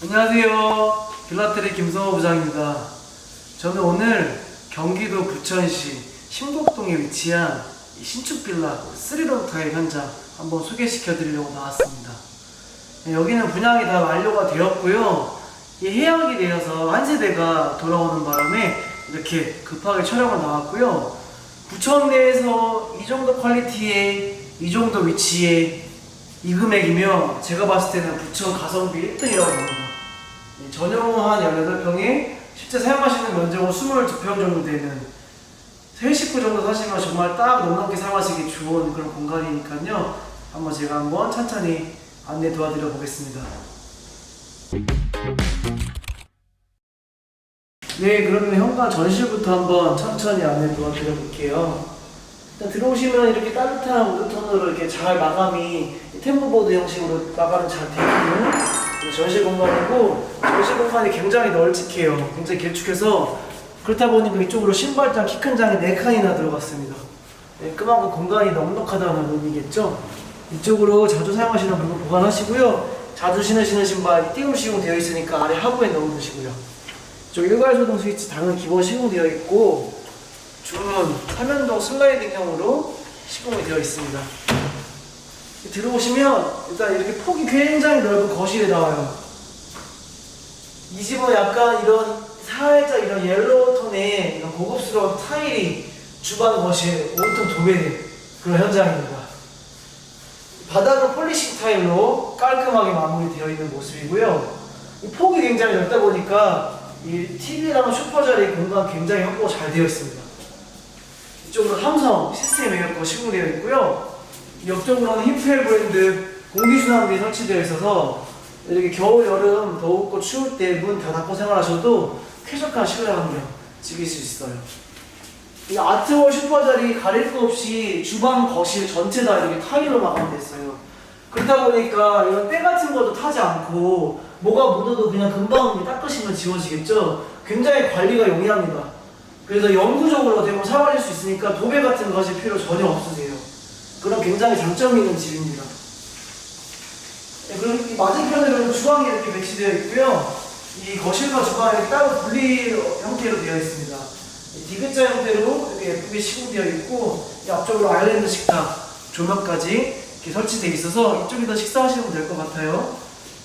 안녕하세요. 빌라텔의 김성호 부장입니다. 저는 오늘 경기도 부천시 신곡동에 위치한 이 신축 빌라 3룸 타입 현장 한번 소개시켜 드리려고 나왔습니다. 네, 여기는 분양이 다 완료가 되었고요. 이 해약이 되어서 한 세대가 돌아오는 바람에 이렇게 급하게 촬영을 나왔고요. 부천 내에서 이 정도 퀄리티에 이 정도 위치에 이 금액이면 제가 봤을 때는 부천 가성비 1등이라고 봅니다. 네, 전용 한 18평에 실제 사용하시는 면적은 22평 정도 되는 3식구 정도 사시면 정말 딱 넉넉히 사용하시기 좋은 그런 공간이니까요. 한번 제가 한번 천천히 안내 도와드려 보겠습니다. 네, 그러면 현관 전실부터 한번 천천히 안내 도와드려 볼게요. 일단 들어오시면 이렇게 따뜻한 우드톤으로 이렇게 잘 마감이 템버보드 형식으로 마감이 잘 있는 전실 공간이고 전실 공간이 굉장히 널찍해요. 굉장히 길쭉해서 그렇다 보니까 이쪽으로 신발장 키 큰 장이 4칸이나 들어갔습니다. 네, 그만큼 공간이 넉넉하다는 의미겠죠. 이쪽으로 자주 사용하시는 물건 보관하시고요. 자주 신으시는 신발 띄움 시공 되어 있으니까 아래 하부에 넣어두시고요. 저 일괄 소등 스위치 당은 기본 시공되어 있고 주문 사면동 슬라이딩형으로 시공이 되어 있습니다. 들어오시면 일단 이렇게 폭이 굉장히 넓은 거실에 나와요. 이 집은 약간 이런 살짝 이런 옐로우 톤의 이런 고급스러운 타일이 주방 거실 온통 도배된 그런 현장입니다. 바닥은 폴리싱 타일로 깔끔하게 마무리되어 있는 모습이고요. 이 폭이 굉장히 넓다 보니까 이 TV랑 슈퍼 자리 공간 굉장히 확보가 잘 되어 있습니다. 이쪽으로 삼성 시스템 에어컨 시공되어 있고요. 옆쪽으로는 히프엘 브랜드 공기순환기 설치되어 있어서 이렇게 겨울, 여름 더웠고 추울 때 문 다 닫고 생활하셔도 쾌적한 실내 환경 즐길 수 있어요. 이 아트월 슈퍼자리 가릴 거 없이 주방, 거실 전체 다 이렇게 타일로 마감됐어요. 그러다 보니까 이런 때 같은 것도 타지 않고 뭐가 묻어도 그냥 금방 닦으시면 지워지겠죠. 굉장히 관리가 용이합니다. 그래서 영구적으로 대부분 사용하실 수 있으니까 도배 같은 거 하실 필요 전혀 없으세요. 그런 굉장히 장점이 있는 집입니다. 네, 그리고 이 맞은편으로는 주방이 이렇게 배치되어 있고요. 이 거실과 주방이 따로 분리 형태로 되어 있습니다. 이 디귿자 형태로 이렇게 예쁘게 시공되어 있고 이 앞쪽으로 아일랜드 식탁 조명까지 이렇게 설치되어 있어서 이쪽에다 식사하시면 될 것 같아요.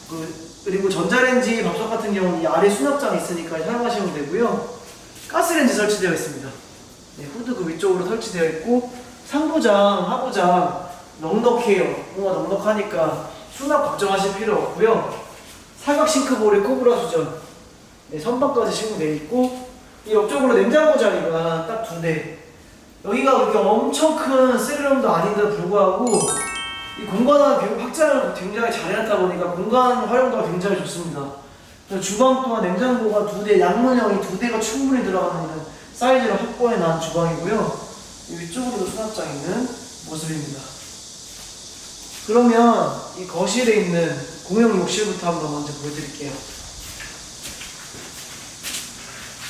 그- 그리고 전자레인지 밥솥 같은 경우는 이 아래 수납장 있으니까 사용하시면 되고요. 가스레인지 설치되어 있습니다. 네, 후드 그 위쪽으로 설치되어 있고 상부장, 하부장 넉넉해요. 뭔가 넉넉하니까 수납 걱정하실 필요 없고요. 사각 싱크볼에 코브라 수전, 네, 선반까지 시공되어 있고 이 옆쪽으로 냉장고 자리가 딱 두 대. 여기가 그렇게 엄청 큰 쓰리룸도 아닌데도 불구하고 이 공간은 굉장히 확장을 굉장히 잘 해놨다 보니까 공간 활용도가 굉장히 좋습니다. 주방 또한 냉장고가 두 대, 양문형이 두 대가 충분히 들어가는 사이즈를 확보해 놓은 주방이고요. 이 위쪽으로도 수납장 있는 모습입니다. 그러면 이 거실에 있는 공용 욕실부터 한번 먼저 보여드릴게요.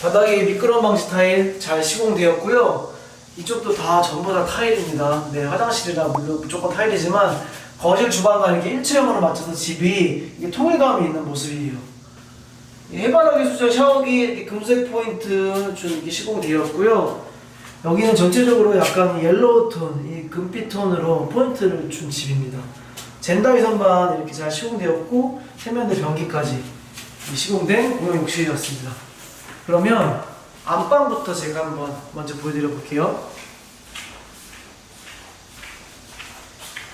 바닥이 미끄럼 방지 타일 잘 시공되었고요. 이쪽도 다 전부 다 타일입니다. 네, 화장실이라 물론 무조건 타일이지만 거실 주방과 이렇게 일체형으로 맞춰서 집이 이게 통일감이 있는 모습이에요. 이 해바라기 수전 샤워기 금색 포인트 좀 이렇게 시공되었고요. 여기는 전체적으로 약간 옐로우 톤, 이 금빛 톤으로 포인트를 준 집입니다. 젠다이 선반 이렇게 잘 시공되었고 세면대 변기까지 이 시공된 공용 욕실이었습니다. 그러면 안방부터 제가 한번 먼저 보여드려 볼게요.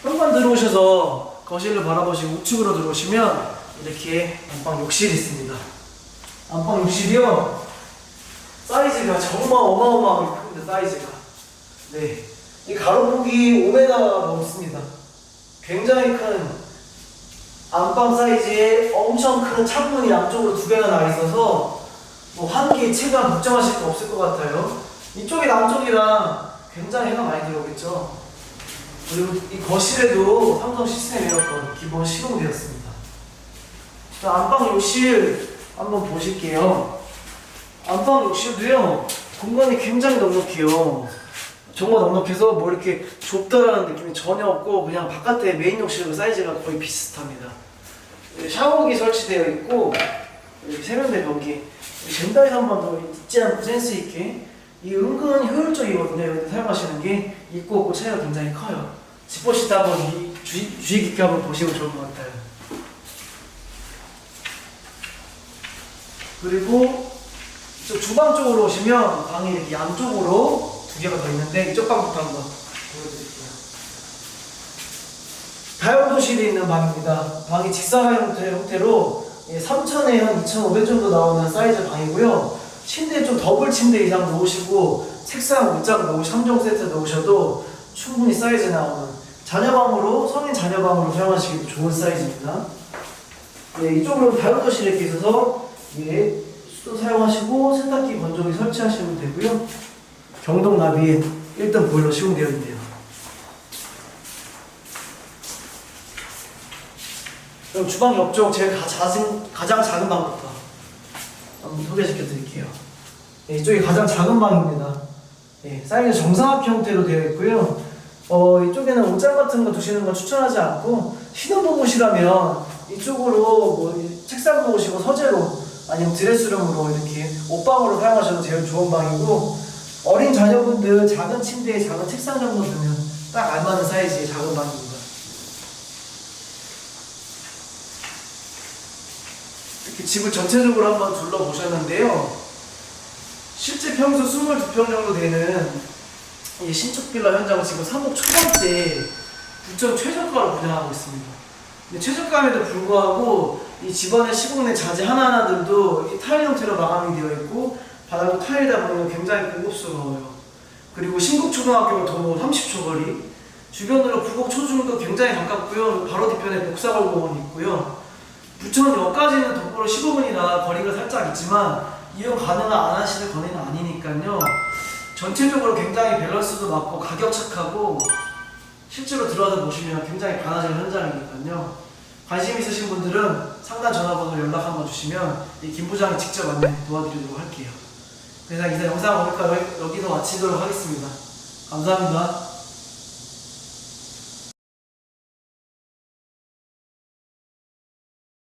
현관 들어오셔서 거실을 바라보시고 우측으로 들어오시면 이렇게 안방 욕실이 있습니다. 안방 욕실이요. 사이즈가 정말 어마어마하게 큽니다. 사이즈가. 네. 이 가로폭이 5m가 넘습니다. 굉장히 큰 안방 사이즈에 엄청 큰 창문이 양쪽으로 두 개가 나 있어서 뭐 환기, 체감 걱정하실 거 없을 것 같아요. 이쪽이랑 안쪽이랑 굉장히 해가 많이 들어오겠죠. 그리고 이 거실에도 삼성 시스템 에어컨 기본 시공되었습니다. 자, 안방 욕실 한번 보실게요. 안방 욕실도요, 공간이 굉장히 넉넉해요. 정말 넉넉해서 뭐 이렇게 좁다라는 느낌이 전혀 없고 그냥 바깥에 메인 욕실과 사이즈가 거의 비슷합니다. 여기 샤워기 설치되어 있고 여기 세면대 변기 젠다에서 한 번 더 잊지 않고 센스 있게 이 은근 효율적이거든요. 사용하시는 게 있고 없고 차이가 굉장히 커요. 집보실 때 한번 주의 깊게 한번 보시면 좋을 것 같아요. 그리고 이쪽 주방 쪽으로 오시면 방이 이렇게 양쪽으로 두 개가 더 있는데 이쪽 방부터 한번 보여드릴게요. 다용도실이 있는 방입니다. 방이 직사각 형태, 형태로 3,000에 한 2,500 정도 나오는 사이즈 방이고요. 침대 좀 더블 침대 이상 놓으시고 책상 옷장 놓으시 3종 세트 놓으셔도 충분히 사이즈 나오는 자녀방으로 성인 자녀방으로 사용하시기도 좋은 사이즈입니다. 네, 이쪽으로 다용도실 이렇게 있어서 예, 수도 사용하시고 세탁기 건조기 설치하시면 되고요. 경동 나비에 1등 보일러 시공되어 있네요. 그럼 주방 옆쪽 제일 가, 작은, 가장 작은 방부터 한번 소개시켜 드릴게요. 네, 이쪽이 가장 작은 방입니다. 네, 사이즈 정사각 형태로 되어 있고요. 어, 이쪽에는 옷장 같은 거 두시는 건 추천하지 않고 신혼부부시라면 이쪽으로 뭐 이- 책상도 오시고 서재로 아니면 드레스룸으로 이렇게 옷방으로 사용하셔도 제일 좋은 방이고 어린 자녀분들 작은 침대에 작은 책상 정도 두면 딱 알맞은 사이즈의 작은 방입니다. 이렇게 집을 전체적으로 한번 둘러보셨는데요. 실제 평수 22평 정도 되는 이 신축 빌라 현장은 지금 3억 초반대 부천 최저가로 분양하고 있습니다. 최저가임에도 불구하고 이 집안의 시공의 자재 하나하나들도 이 타일 형태로 마감이 되어 있고 바닥도 타일이다 보니 굉장히 고급스러워요. 그리고 신국초등학교가 도로 30초 거리, 주변으로 부곡 초중도 굉장히 가깝고요. 바로 뒤편에 복사골공원이 있고요. 부천역까지는 도보로 15분이라 거리가 살짝 있지만 이용 가능한 안 하시는 거리는 아니니까요. 전체적으로 굉장히 밸런스도 맞고 가격 착하고 실제로 들어와서 보시면 굉장히 반하절 현장이니까요. 관심 있으신 분들은 상단 전화번호 연락 한번 주시면 이김 부장이 직접 안내 도와드리도록 할게요. 그래서 이상 영상 오늘까 여기서 마치도록 하겠습니다. 감사합니다.